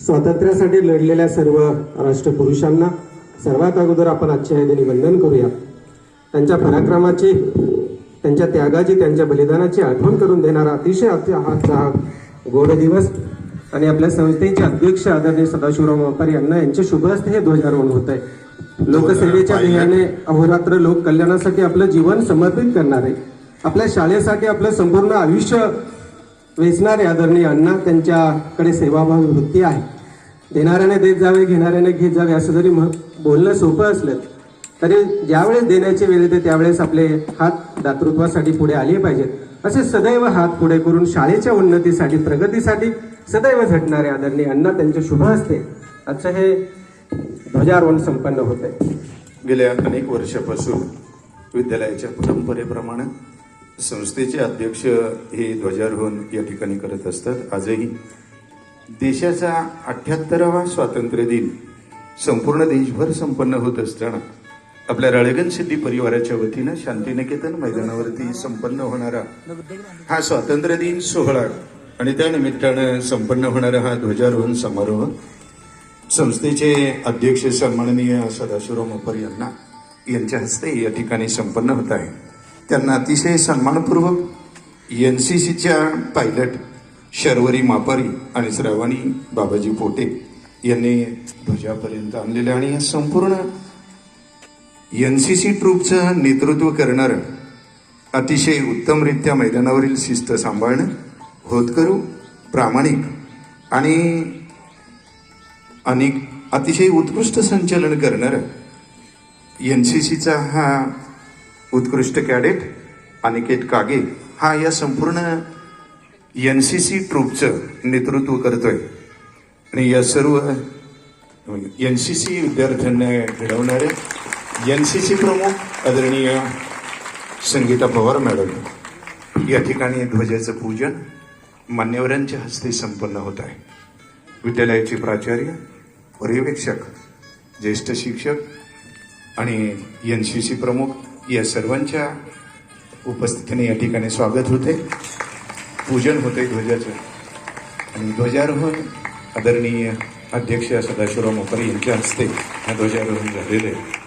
स्वातंत्र्यासाठी लढलेल्या सर्व राष्ट्रपुरुषांना सर्वात अगोदर आपण आजच्या या दिनी वंदन करूया. त्यांच्या पराक्रमाची त्यांच्या त्यागाची त्यांच्या बलिदानाची आठवण करून देणारा अतिशय अति- आजचा हा गोड दिवस. आणि आपल्या संस्थेचे अध्यक्ष आदरणीय सदाशिवराव व्यापारी यांना यांचे शुभ हस्ते हे ध्वजारोहण होत आहे. लोकसेवेच्या ध्येयाने अहोरात्र लोक कल्याणासाठी आपलं जीवन समर्पित करणारे. आपल्या शाळेसाठी आपलं संपूर्ण आयुष्य वेचणारे आदरणीय अण्णा. त्यांच्याकडे सेवाभावी वृत्ती आहे. देणाऱ्याने देत जावे घेणाऱ्याने घेत जावे असं जरी मग बोलणं सोपं असलं तरी ज्यावेळेस देण्याची वेळ येते त्यावेळेस आपले हात दातृत्वासाठी पुढे आले पाहिजेत. असे सदैव हात पुढे करून शाळेच्या उन्नतीसाठी प्रगतीसाठी सदैव झटणारे आदरणीय अण्णा त्यांचे शुभ असते आजचं हे ध्वजारोहण संपन्न होत आहे गेल्या अनेक वर्षापासून विद्यालयाच्या परंपरेप्रमाणे संस्थेचे अध्यक्ष हे ध्वजारोहण या ठिकाणी करत असतात. आजही देशाचा अठ्याहत्तरावा स्वातंत्र्य दिन संपूर्ण देशभर संपन्न होत असताना आपल्या राळेगण सिद्धी परिवाराच्या वतीनं शांतिनिकेतन मैदानावरती संपन्न होणारा हा स्वातंत्र्य दिन सोहळा आणि त्यानिमित्तानं संपन्न होणारा हा ध्वजारोहण समारोह संस्थेचे अध्यक्ष सन्माननीय सदाशिवराव मोपर यांना यांच्या हस्ते या ठिकाणी संपन्न होत आहे. त्यांना अतिशय सन्मानपूर्वक एन सी सीच्या पायलट शर्वरी मापारी आणि श्रावणी बाबाजी पोटे यांनी ध्वजापर्यंत आणलेले आणि या संपूर्ण एन सी सी ट्रूपचं नेतृत्व करणारं अतिशय उत्तमरित्या मैदानावरील शिस्त सांभाळणं होतकरू प्रामाणिक आणि अनेक अतिशय उत्कृष्ट संचलन करणारं एन सी सीचा हा उत्कृष्ट कॅडेट अनिकेत कागे हा या संपूर्ण एन सी सी ट्रूपचं नेतृत्व करतोय. आणि या सर्व एन सी सी विद्यार्थ्यांना घडवणारे एन सी सी प्रमुख आदरणीय संगीता पवार मॅडम या ठिकाणी ध्वजाचं पूजन मान्यवरांच्या हस्ते संपन्न होत आहे. विद्यालयाचे प्राचार्य पर्यवेक्षक ज्येष्ठ शिक्षक आणि एन सी सी प्रमुख या सर्वांच्या उपस्थितीने या ठिकाणी स्वागत होते. पूजन होते ध्वजाचं. आणि ध्वजारोहण आदरणीय अध्यक्ष सदाशिवराव मोकरी यांच्या हस्ते हा ध्वजारोहण झालेलं आहे.